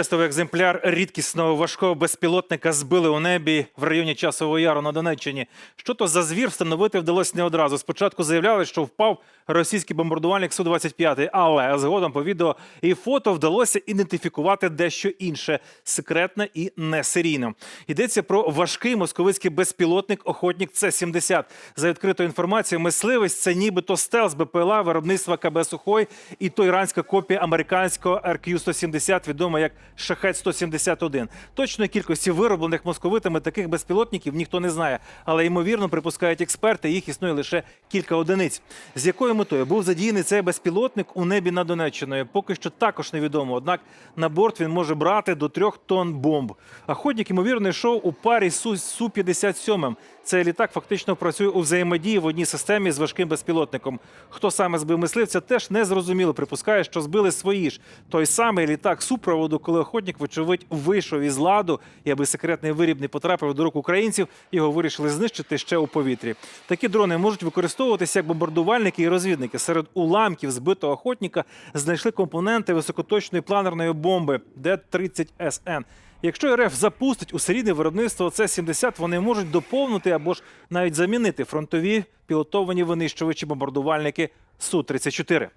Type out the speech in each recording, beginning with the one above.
Тестовий екземпляр рідкісного важкого безпілотника збили у небі в районі Часового Яру на Донеччині. Що то за звір встановити вдалося не одразу. Спочатку заявляли, що впав російський бомбардувальник Су-25, але згодом по відео і фото вдалося ідентифікувати дещо інше секретне і несерійне. Йдеться про важкий московицький безпілотник охотник С-70. За відкритою інформацією, мисливець це нібито стелс БПЛА виробництва КБ Сухой і то іранська копія американського РКЮ-170, відома як Шахет-171. Точної кількості вироблених московитами таких безпілотників ніхто не знає, але ймовірно припускають експерти, їх існує лише кілька одиниць. З якою метою був задіяний цей безпілотник у небі над Донеччиною, поки що також невідомо. Однак на борт він може брати до трьох тонн бомб. Охотник, ймовірно, йшов у парі з Су-57. Цей літак фактично працює у взаємодії в одній системі з важким безпілотником. Хто саме збив мисливця, теж не зрозуміло. Припускає, що збили свої ж. Той самий літак супроводу, коли охотник, вочевидь, вийшов із ладу, і аби секретний виріб не потрапив до рук українців, його вирішили знищити ще у повітрі. Такі дрони можуть використовуватися як бомбардувальники і розвідники. Серед уламків збитого охотника знайшли компоненти високоточної планерної бомби Д-30СН. Якщо РФ запустить у серійне виробництво С-70, вони можуть доповнити або ж навіть замінити фронтові пілотовані винищувачі бомбардувальники Су-34.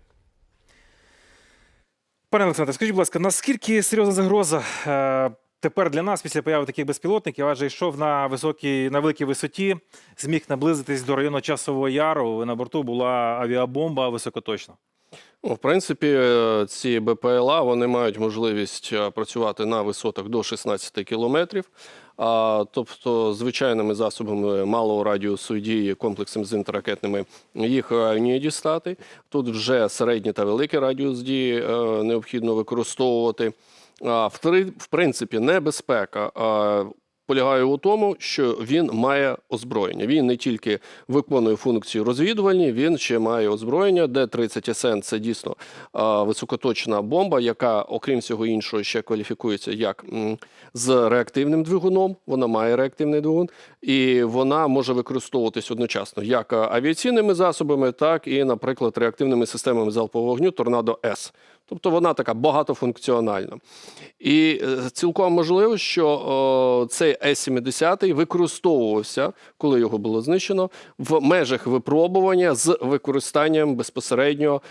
Пане Олександре, скажіть, будь ласка, наскільки серйозна загроза е, тепер для нас після появи таких безпілотників, адже йшов на високій, на великій висоті, зміг наблизитись до району Часового Яру, на борту була авіабомба високоточна. В принципі, е, ці БПЛА вони мають можливість е, працювати на висотах до 16 кілометрів. Тобто, звичайними засобами малого радіусу дії з інтерракетними їх ні не дістати. Тут вже середній та великий радіус дії е, необхідно використовувати. А, в принципі, небезпека. Полягає у тому, що він має озброєння. Він не тільки виконує функції розвідувальні, він ще має озброєння. Д-30СН – це дійсно високоточна бомба, яка, окрім всього іншого, ще кваліфікується як з реактивним двигуном. Вона має реактивний двигун, і вона може використовуватись одночасно як авіаційними засобами, так і, наприклад, реактивними системами залпового вогню Торнадо С. Тобто вона така багатофункціональна. І е, цілком можливо, що о, цей С-70 використовувався, коли його було знищено, в межах випробування з використанням безпосередньо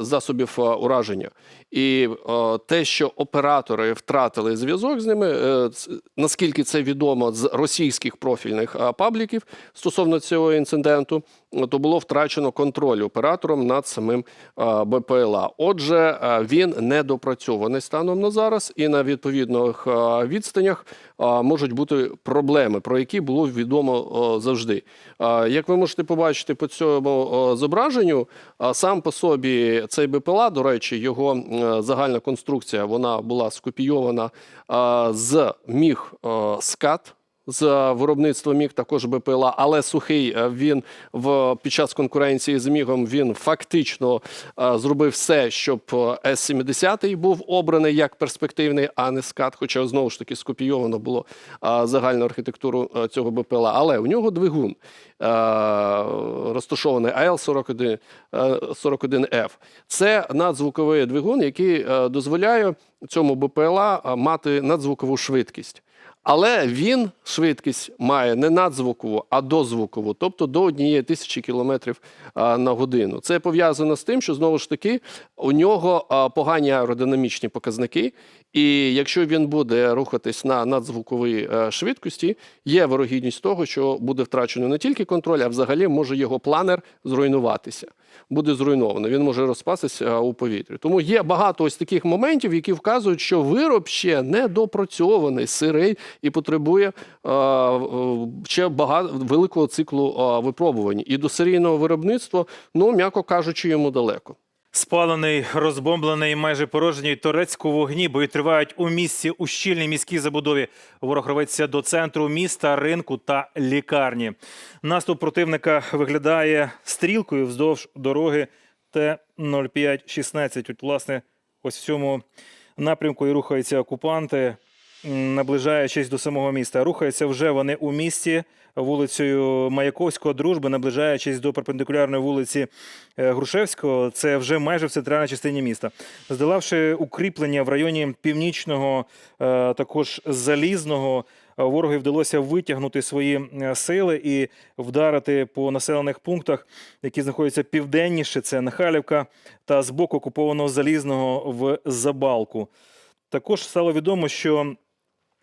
засобів ураження. І о, те, що оператори втратили зв'язок з ними, е, наскільки це відомо з російських профільних а, пабліків стосовно цього інциденту, то було втрачено контроль оператором над самим а, БПЛА. Отже, а, він недопрацьований станом на зараз, і на відповідних а, відстанях а, можуть бути проблеми, про які було відомо о, завжди. А, Як ви можете побачити по цьому о, зображенню, а, сам по собі цей БПЛА, до речі, його е, загальна конструкція вона була скопійована з міг е, скат з виробництва міг також БПЛА, але сухий е, він в під час конкуренції з мігом він фактично е, зробив все, щоб е, С-70 був обраний як перспективний, а не скат. Хоча знову ж таки скопійовано було е, загальну архітектуру е, цього БПЛА. Але у нього двигун е, розташований АЛ-41 41F. Це надзвуковий двигун, який е, дозволяє цьому БПЛА е, мати надзвукову швидкість. Але він швидкість має не надзвукову, а дозвукову, тобто до однієї тисячі кілометрів на годину. Це пов'язано з тим, що знову ж таки у нього погані аеродинамічні показники. І якщо він буде рухатись на надзвуковій е, швидкості, є вирогідність того, що буде втрачено не тільки контроль, а взагалі може його планер зруйнуватися. Буде зруйновано, він може розпастися е, у повітрі. Тому є багато ось таких моментів, які вказують, що вироб ще не допрацьований, сирий і потребує е, ще багато великого циклу е, випробувань. І до серійного виробництва, ну м'яко кажучи, йому далеко. Спалений, розбомблений, майже порожній Торецьк у вогні. Бої тривають у місті у щільній міській забудові. Ворог рветься до центру міста, ринку та лікарні. Наступ противника виглядає стрілкою вздовж дороги Т-0516. От, власне, ось в цьому напрямку і рухаються окупанти. Наближаючись до самого міста. Рухаються вже вони у місті вулицею Маяковського, дружби, наближаючись до перпендикулярної вулиці е, Грушевського. Це вже майже в центральній частині міста. Здолавши укріплення в районі північного, е, також залізного. Ворогові вдалося витягнути свої е, сили і вдарити по населених пунктах, які знаходяться південніше. Це Нахалівка та з боку окупованого залізного в Забалку. Також стало відомо, що.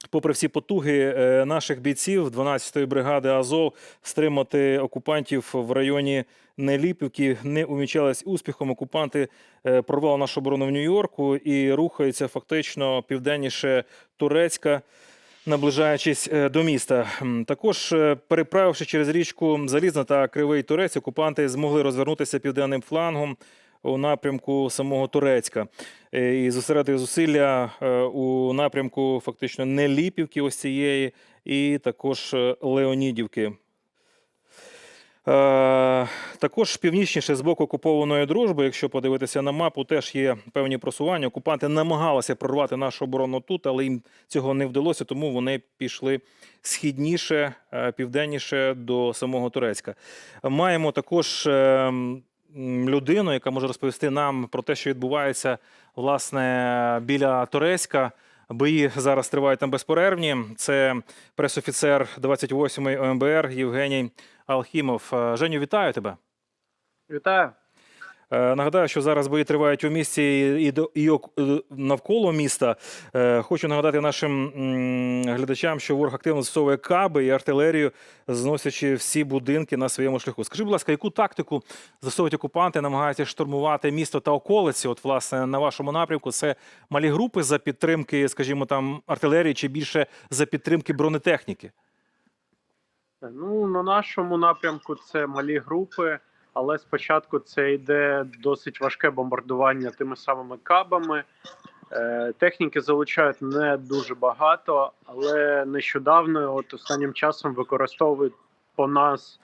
Попри всі потуги е, наших бійців 12-ї бригади Азов стримати окупантів в районі Неліпівки не умічались успіхом. Окупанти е, прорвали нашу оборону в Нью-Йорку і рухаються фактично південніше Турецька, наближаючись е, до міста. Також переправивши через річку Залізна та Кривий Турець, окупанти змогли розвернутися південним флангом у напрямку самого Турецька Е, і зосередити зусилля е, у напрямку фактично Неліпівки ось цієї, і також е, Леонідівки. Також північніше з боку окупованої дружби, якщо подивитися на мапу, теж є певні просування. Окупанти намагалися прорвати нашу оборону тут, але їм цього не вдалося, тому вони пішли східніше, південніше до самого Турецька. Маємо також е, м, людину, яка може розповісти нам про те, що відбувається власне біля Турецька. Бої зараз тривають там безперервні. Це пресофіцер 28-ї ОМБР Євгеній Алхімов. Е, Женю, вітаю тебе. Вітаю. Е, Нагадаю, що зараз бої тривають у місті і, і е, навколо міста. Е, Хочу нагадати нашим глядачам, що ворог активно застосовує каби і артилерію, зносячи всі будинки на своєму шляху. Скажи, будь ласка, яку тактику застосовують окупанти, намагаються штурмувати місто та околиці? От, власне, на вашому напрямку це малі групи за підтримки, скажімо, там артилерії чи більше за підтримки бронетехніки? Ну на нашому напрямку це малі групи, але спочатку це йде досить важке бомбардування тими самими кабами. Е, Техніки залучають не дуже багато, але нещодавно, от останнім часом, використовують по нас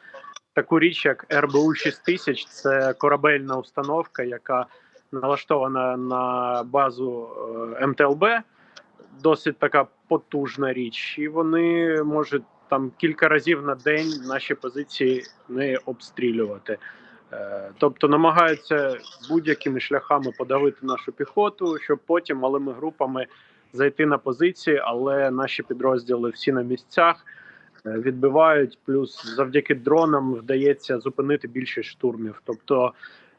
таку річ, як РБУ 6000 Це корабельна установка, яка налаштована на базу е, МТЛБ. Досить така потужна річ, і вони можуть там кілька разів на день наші позиції не обстрілювати. Е, Тобто намагаються будь-якими шляхами подавити нашу піхоту, щоб потім малими групами зайти на позиції, але наші підрозділи всі на місцях е, відбивають. Плюс завдяки дронам вдається зупинити більшість штурмів. Тобто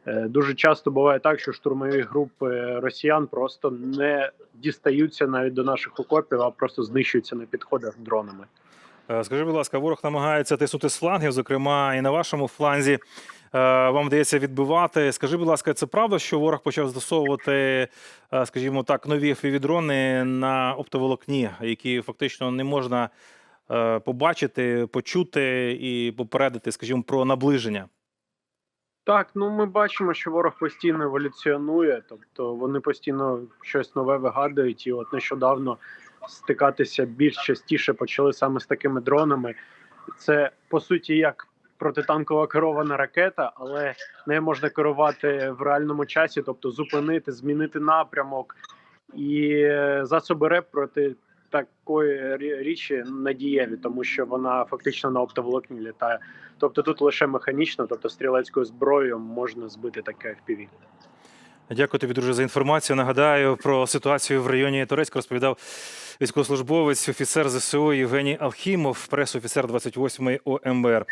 е, дуже часто буває так, що штурмові групи росіян просто не дістаються навіть до наших окопів, а просто знищуються на підходах дронами. Е, Скажи, будь ласка, ворог намагається тиснути з флангів, зокрема і на вашому фланзі. Е, Вам вдається відбивати. Скажи, будь ласка, це правда, що ворог почав застосовувати, е, скажімо так, нові фівідрони на оптоволокні, які фактично не можна побачити, почути і попередити, скажімо, про наближення? Так, ну ми бачимо, що ворог постійно еволюціонує, тобто вони постійно щось нове вигадують, і от нещодавно стикатися більш частіше почали саме з такими дронами. Це по суті як протитанкова керована ракета, але не можна керувати в реальному часі, тобто зупинити, змінити напрямок. І е, засоби РЕП проти такої річі надієві, тому що вона фактично на оптоволокні літає. Тобто тут лише механічно, тобто стрілецькою зброєю можна збити таке FPV. Дякую тобі, друже, за інформацію. Нагадаю про ситуацію в районі Турецька розповідав військовослужбовець, офіцер ЗСУ Євгеній Алхімов, пресофіцер 28-ї ОМБР.